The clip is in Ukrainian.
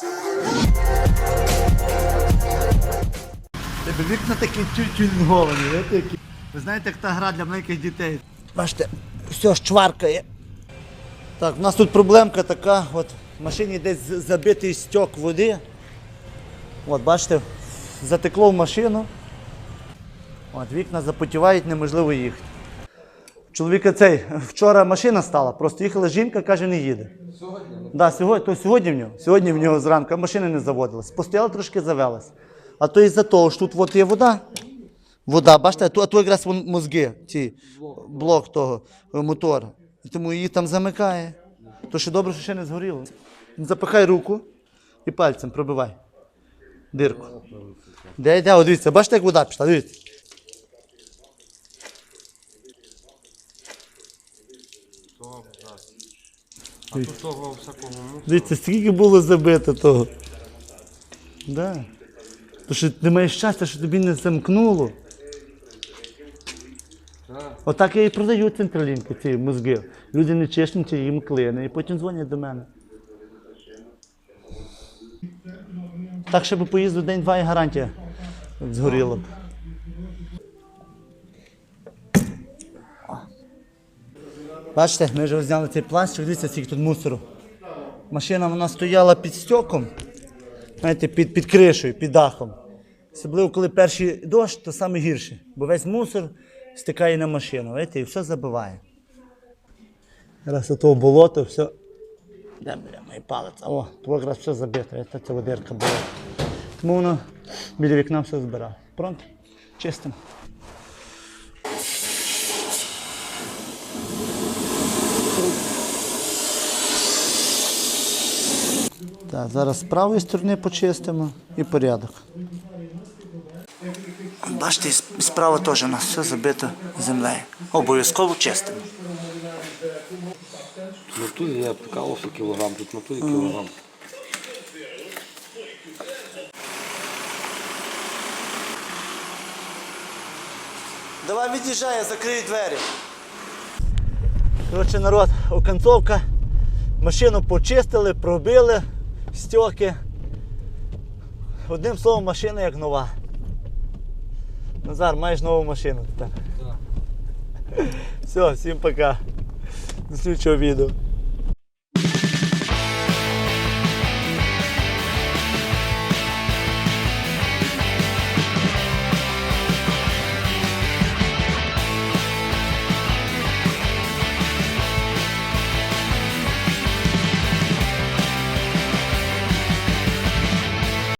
Тебе вікна такі тюнговані, ви такі. Ви знаєте, як та гра для маленьких дітей. Бачите, все шчваркає. Так, у нас тут проблемка така, от в машині десь забитий стьок води. От, бачите, затекло в машину. От, вікна запотівають, неможливо їхати. Чоловіка цей, вчора машина стала, просто їхала жінка, каже, не їде. Сьогодні? Да, сьогодні, то сьогодні в нього. Сьогодні в нього зранку, а машина не заводилась. Постояла трошки завелась. А то із-за того, що тут от є вода. Вода, бачите, а то, а то якраз мозги, ці, блок того е, мотора. І тому її там замикає. То ще добре, що ще не згоріло. Запихай руку і пальцем пробивай. Дирку. Де йде, о, дивіться, бачите, як вода пішла, дивіться. А тут того всякого мусору. Дивіться, скільки було забито того. Да. То що ти маєш щастя, що тобі не замкнуло. Так. Отак я і продаю централінки, ці мозги. Люди не чешнуть, їм клине, і потім дзвонять до мене. Так, щоб поїзду день-два і гарантія згоріла б. Бачите, ми вже зняли цей пластик, дивіться, скільки тут мусору. Машина вона стояла під стьоком, знаєте, під, під кришею, під дахом. Особливо, коли перший дощ, то саме гірше, бо весь мусор стикає на машину, знаєте, і все забиває. Раз того болото, все. Де бля, мій палець? О, якраз все забито, це ця водирка була. Тому воно біля вікна все збирає. Пронto, чистимо. Так, зараз з правої сторони почистимо і порядок. Бачите, справа теж у нас все забито землею. Обов'язково чистимо. Ну тут я прикалувався кілограм, тут на турі кілограм. Давай від'їжджай, я закрию двері. Коротше, народ, оконцовка. Машину почистили, пробили стьоки. Одним словом, машина як нова. Назар, маєш нову машину тепер. Все, всім пока. До слідчого відео.